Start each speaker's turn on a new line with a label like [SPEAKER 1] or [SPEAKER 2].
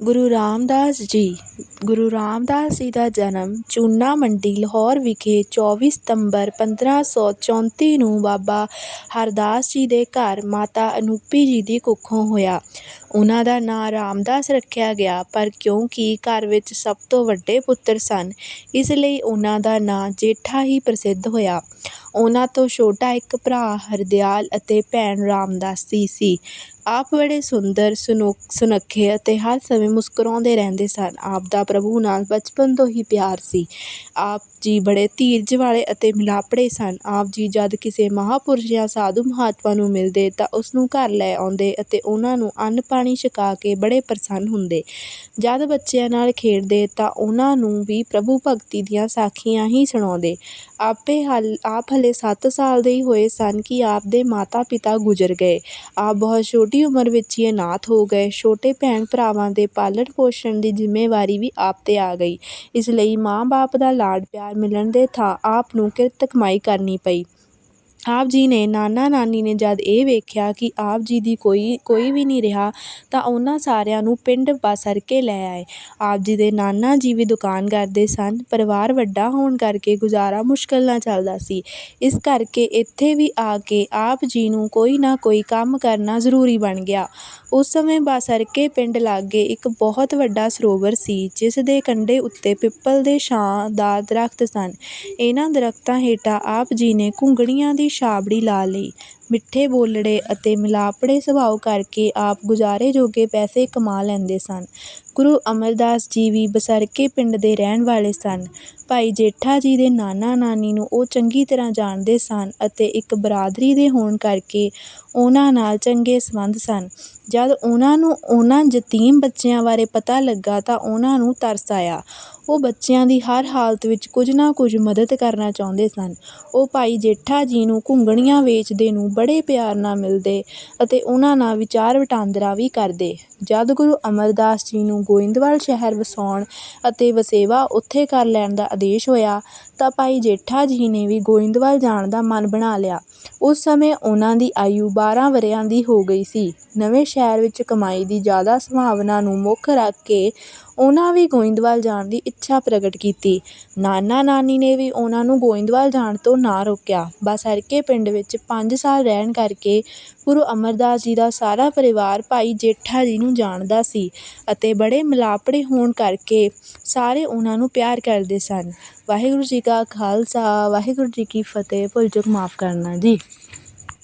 [SPEAKER 1] ਗੁਰੂ ਰਾਮਦਾਸ ਜੀ, ਗੁਰੂ ਰਾਮਦਾਸ ਜੀ ਦਾ ਜਨਮ ਚੂਨਾ ਮੰਡੀ ਲਾਹੌਰ ਵਿਖੇ ਚੌਵੀ ਸਤੰਬਰ ਪੰਦਰਾਂ ਸੌ ਚੌਂਤੀ ਨੂੰ ਬਾਬਾ ਹਰਦਾਸ ਜੀ ਦੇ ਘਰ ਮਾਤਾ ਅਨੂਪੀ ਜੀ ਦੀ ਕੁੱਖੋਂ ਹੋਇਆ। ਉਹਨਾਂ ਦਾ ਨਾਂ ਰਾਮਦਾਸ ਰੱਖਿਆ ਗਿਆ, ਪਰ ਕਿਉਂਕਿ ਘਰ ਵਿੱਚ ਸਭ ਤੋਂ ਵੱਡੇ ਪੁੱਤਰ ਸਨ, ਇਸ ਲਈ ਉਹਨਾਂ ਦਾ ਨਾਂ ਜੇਠਾ ਹੀ ਪ੍ਰਸਿੱਧ ਹੋਇਆ। ਉਹਨਾਂ ਤੋਂ ਛੋਟਾ ਇੱਕ ਭਰਾ ਹਰਦਿਆਲ ਅਤੇ ਭੈਣ ਰਾਮਦਾਸੀ ਸੀ। ਆਪ ਬੜੇ ਸੁੰਦਰ ਸੁਨੋ ਸੁਨੱਖੇ ਅਤੇ ਹਰ ਸਮੇਂ ਮੁਸਕਰਾਉਂਦੇ ਰਹਿੰਦੇ ਸਨ। ਆਪ ਦਾ ਪ੍ਰਭੂ ਨਾਲ ਬਚਪਨ ਤੋਂ ਹੀ ਪਿਆਰ ਸੀ। ਆਪ ਜੀ ਬੜੇ ਧੀਰਜ ਵਾਲੇ ਅਤੇ ਮਿਲਾਪੜੇ ਸਨ। ਆਪ ਜੀ ਜਦ ਕਿਸੇ ਮਹਾਂਪੁਰਸ਼ ਜਾਂ ਸਾਧੂ ਮਹਾਤਮਾ ਨੂੰ ਮਿਲਦੇ ਤਾਂ ਉਸ ਨੂੰ ਘਰ ਲੈ ਆਉਂਦੇ ਅਤੇ ਉਹਨਾਂ ਨੂੰ ਅੰਨ ਪਾਣੀ ਛਕਾ ਕੇ ਬੜੇ ਪ੍ਰਸੰਨ ਹੁੰਦੇ। ਜਦ ਬੱਚਿਆਂ ਨਾਲ ਖੇਡਦੇ ਤਾਂ ਉਹਨਾਂ ਨੂੰ ਵੀ ਪ੍ਰਭੂ ਭਗਤੀ ਦੀਆਂ ਸਾਖੀਆਂ ਹੀ ਸੁਣਾਉਂਦੇ। ਆਪੇ ਹਲ, ਆਪ ਹਲੇ 7 ਸਾਲ ਦੇ ਹੀ ਹੋਏ ਸਨ ਕਿ ਆਪ ਦੇ ਮਾਤਾ ਪਿਤਾ ਗੁਜ਼ਰ ਗਏ। ਆਪ ਬਹੁਤ ਛੋਟੀ ਉਮਰ ਵਿੱਚ ਹੀ ਅਨਾਥ ਹੋ ਗਏ। ਛੋਟੇ ਭੈਣ ਭਰਾਵਾਂ ਦੇ ਪਾਲਣ ਪੋਸ਼ਣ ਦੀ ਜ਼ਿੰਮੇਵਾਰੀ ਵੀ ਆਪ 'ਤੇ ਆ ਗਈ। ਇਸ ਲਈ ਮਾਂ ਬਾਪ ਦਾ ਲਾਡ ਪਿਆਰ ਮਿਲਣ ਦੇ ਥਾਂ ਆਪ ਨੂੰ ਕਿਰਤ ਕਮਾਈ ਕਰਨੀ ਪਈ। ਆਪ ਜੀ ਨੇ, ਨਾਨਾ ਨਾਨੀ ਨੇ ਜਦ ਇਹ ਵੇਖਿਆ ਕਿ ਆਪ ਜੀ ਦੀ ਕੋਈ ਕੋਈ ਵੀ ਨਹੀਂ ਰਿਹਾ, ਤਾਂ ਉਹਨਾਂ ਸਾਰਿਆਂ ਨੂੰ ਪਿੰਡ ਬਸਰ ਕੇ ਲੈ ਆਏ। ਆਪ ਜੀ ਦੇ ਨਾਨਾ ਜੀ ਵੀ ਦੁਕਾਨ ਕਰਦੇ ਸਨ। ਪਰਿਵਾਰ ਵੱਡਾ ਹੋਣ ਕਰਕੇ ਗੁਜ਼ਾਰਾ ਮੁਸ਼ਕਲ ਨਾਲ ਚੱਲਦਾ ਸੀ। ਇਸ ਕਰਕੇ ਇੱਥੇ ਵੀ ਆ ਕੇ ਆਪ ਜੀ ਨੂੰ ਕੋਈ ਨਾ ਕੋਈ ਕੰਮ ਕਰਨਾ ਜ਼ਰੂਰੀ ਬਣ ਗਿਆ। ਉਸ ਸਮੇਂ ਬਾਸਰਕੇ ਪਿੰਡ ਲਾਗੇ ਇੱਕ ਬਹੁਤ ਵੱਡਾ ਸਰੋਵਰ ਸੀ, ਜਿਸ ਦੇ ਕੰਢੇ ਉੱਤੇ ਪਿੱਪਲ ਦੇ ਛਾਂ ਦਾ ਦਰਖਤ ਸਨ। ਇਹਨਾਂ ਦਰਖਤਾਂ ਹੇਠਾਂ ਆਪ ਜੀ ਨੇ ਘੁੰਗਣੀਆਂ ਦੀ ਛਾਬੜੀ ਲਾ ਲਈ। ਮਿੱਠੇ ਬੋਲੜੇ ਅਤੇ ਮਿਲਾਪੜੇ ਸੁਭਾਅ ਕਰਕੇ ਆਪ ਗੁਜ਼ਾਰੇ ਜੋਗੇ ਪੈਸੇ ਕਮਾ ਲੈਂਦੇ ਸਨ। ਗੁਰੂ ਅਮਰਦਾਸ ਜੀ ਵੀ ਬਸਰਕੇ ਪਿੰਡ ਦੇ ਰਹਿਣ ਵਾਲੇ ਸਨ। ਭਾਈ ਜੇਠਾ ਜੀ ਦੇ ਨਾਨਾ ਨਾਨੀ ਨੂੰ ਉਹ ਚੰਗੀ ਤਰ੍ਹਾਂ ਜਾਣਦੇ ਸਨ ਅਤੇ ਇੱਕ ਬਰਾਦਰੀ ਦੇ ਹੋਣ ਕਰਕੇ ਉਹਨਾਂ ਨਾਲ ਚੰਗੇ ਸੰਬੰਧ ਸਨ। ਜਦ ਉਹਨਾਂ ਨੂੰ ਉਹਨਾਂ ਯਤੀਮ ਬੱਚਿਆਂ ਬਾਰੇ ਪਤਾ ਲੱਗਾ ਤਾਂ ਉਹਨਾਂ ਨੂੰ ਤਰਸ ਆਇਆ। ਉਹ ਬੱਚਿਆਂ ਦੀ ਹਰ ਹਾਲਤ ਵਿੱਚ ਕੁਝ ਨਾ ਕੁਝ ਮਦਦ ਕਰਨਾ ਚਾਹੁੰਦੇ ਸਨ। ਉਹ ਭਾਈ ਜੇਠਾ ਜੀ ਨੂੰ ਘੁੰਗਣੀਆਂ ਵੇਚਦੇ ਨੂੰ ਬੜੇ ਪਿਆਰ ਨਾਲ ਮਿਲਦੇ ਅਤੇ ਉਹਨਾਂ ਨਾਲ ਵਿਚਾਰ ਵਟਾਂਦਰਾ ਵੀ ਕਰਦੇ। ਜਦ ਗੁਰੂ ਅਮਰਦਾਸ ਜੀ ਨੂੰ ਗੋਇੰਦਵਾਲ ਸ਼ਹਿਰ ਵਸਾਉਣ ਅਤੇ ਵਸੇਵਾ ਉੱਥੇ ਕਰ ਲੈਣ ਦਾ ਆਦੇਸ਼ ਹੋਇਆ ਤਾਂ ਭਾਈ ਜੇਠਾ ਜੀ ਨੇ ਵੀ ਗੋਇੰਦਵਾਲ ਜਾਣ ਦਾ ਮਨ ਬਣਾ ਲਿਆ। ਉਸ ਸਮੇਂ ਉਹਨਾਂ ਦੀ ਆਯੂ 12 ਵਰ੍ਹਿਆਂ ਦੀ ਹੋ ਗਈ ਸੀ। ਨਵੇਂ ਸ਼ਹਿਰ ਵਿੱਚ ਕਮਾਈ ਦੀ ਜ਼ਿਆਦਾ ਸੰਭਾਵਨਾ ਨੂੰ ਮੁੱਖ ਰੱਖ ਕੇ ਉਹਨਾਂ ਵੀ ਗੋਇੰਦਵਾਲ ਜਾਣ ਦੀ ਇੱਛਾ ਪ੍ਰਗਟ ਕੀਤੀ। ਨਾਨਾ ਨਾਨੀ ਨੇ ਵੀ ਉਹਨਾਂ ਨੂੰ ਗੋਇੰਦਵਾਲ ਜਾਣ ਤੋਂ ਨਾ ਰੋਕਿਆ। ਬਸਰਕੇ ਪਿੰਡ ਵਿੱਚ ਪੰਜ ਸਾਲ ਰਹਿਣ ਕਰਕੇ ਗੁਰੂ ਅਮਰਦਾਸ ਜੀ ਦਾ ਸਾਰਾ ਪਰਿਵਾਰ ਭਾਈ ਜੇਠਾ ਜੀ ਨੂੰ ਜਾਣਦਾ ਸੀ ਅਤੇ ਬੜੇ ਮਿਲਾਪੜੇ ਹੋਣ ਕਰਕੇ ਸਾਰੇ ਉਹਨਾਂ ਨੂੰ ਪਿਆਰ ਕਰਦੇ ਸਨ। ਵਾਹਿਗੁਰੂ ਜੀ ਕਾ ਖਾਲਸਾ, ਵਾਹਿਗੁਰੂ ਜੀ ਕੀ ਫਤਿਹ। ਭੁੱਲ ਚੁੱਕ ਮਾਫ ਕਰਨਾ ਜੀ।